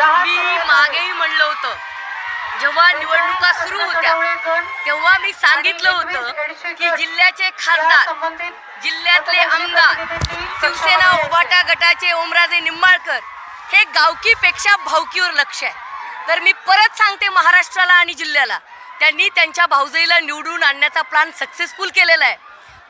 मी मागेही म्हणलं होतं. जेव्हा निवडणुका सुरू होत्या तेव्हा मी सांगितलं होतं की जिल्ह्याचे खासदार जिल्ह्यातले आमदार शिवसेना उभाटा गटाचे ओमराजे निंबाळकर हे गावकीपेक्षा भावकीवर लक्ष आहे. तर मी परत सांगते महाराष्ट्राला आणि जिल्ह्याला. त्यांनी त्यांच्या भाऊजाईला निवडून आणण्याचा प्लॅन सक्सेसफुल केलेला आहे.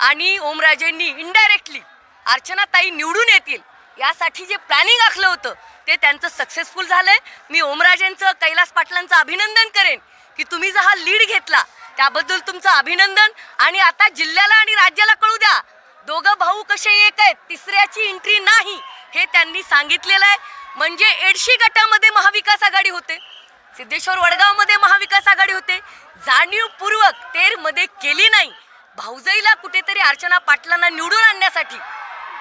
आणि ओमराजेंनी इनडायरेक्टली अर्चनाताई निवडून येतील. यासाठी जे प्लॅनिंग आखलं होतं ते त्यांचं सक्सेसफुल झालंय. मी ओमराजेंचं कैलास पाटलांचं अभिनंदन करेन की तुम्ही जर हा लीड घेतला त्याबद्दल तुमचं अभिनंदन. आणि आता जिल्ह्याला आणि राज्याला कळू द्या दोघं भाऊ कसे एक आहेत तिसऱ्याची एंट्री नाही हे त्यांनी सांगितलेलं आहे. म्हणजे एडशी गटामध्ये महाविकास आघाडी होते सिद्धेश्वर वडगावमध्ये महाविकास आघाडी होते. जाणीवपूर्वक तेरमध्ये केली नाही. भाऊजाईला कुठेतरी अर्चना पाटलांना निवडून आणण्यासाठी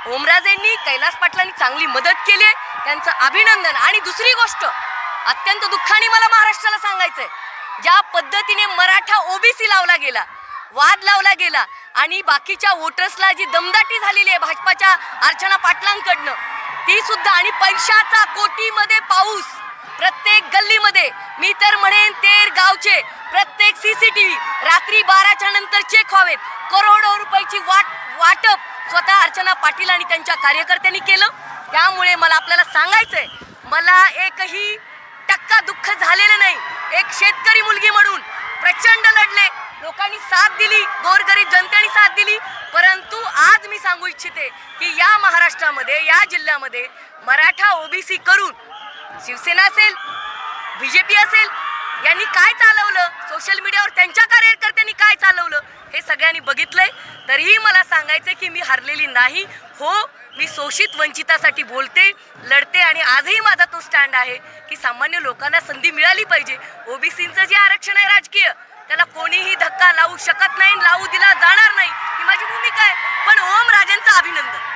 ओमराजेंनी कैलास पाटलांनी चांगली मदत केली आहे. त्यांचं अभिनंदन. आणि दुसरी गोष्ट अत्यंत दुःखाने मला महाराष्ट्राला सांगायचंय. ज्या पद्धतीने मराठा ओबीसी लावला गेला वाद लावला गेला आणि बाकीच्या वोटर्सला जी दमदाटी झालेली आहे भाजपाच्या अर्चना पाटलांकडनं ती सुद्धा आणि पैशाचा कोटीमध्ये पाऊस प्रत्येक गल्लीमध्ये मी तर म्हणेन तेर गावचे प्रत्येक सीसीटीव्ही रात्री बाराच्या नंतर चेक व्हावेत. करोडो रुपयाची वाट वाटप स्वतः अर्चना पाटील आणि त्यांच्या कार्यकर्त्यांनी केलं. त्यामुळे मला आपल्याला सांगायचंय मला एकही टक्का दुःख झालेलं नाही. एक शेतकरी मुलगी म्हणून प्रचंड लढले. लोकांनी साथ दिली गोरगरीब जनतेने साथ दिली. परंतु आज मी सांगू इच्छिते की या महाराष्ट्रामध्ये या जिल्ह्यामध्ये मराठा ओबीसी करून शिवसेना असेल बीजेपी असेल यांनी काय चालवलं? सोशल मीडियावर त्यांच्या कार्यकर्त्यांनी काय चालवलं? हे सगळ्यांनी बघितलंय. तरीही मला सांगायचं की मी हरलेली नाही. हो मी शोषित वंचितासाठी बोलते लढते आणि आजही माझा तो स्टँड आहे की सामान्य लोकांना संधी मिळाली पाहिजे. ओबीसीचं जे आरक्षण आहे राजकीय त्याला कोणीही धक्का लावू शकत नाही लावू दिला जाणार नाही. ही माझी भूमिका आहे. पण ओम राजेंचं अभिनंदन.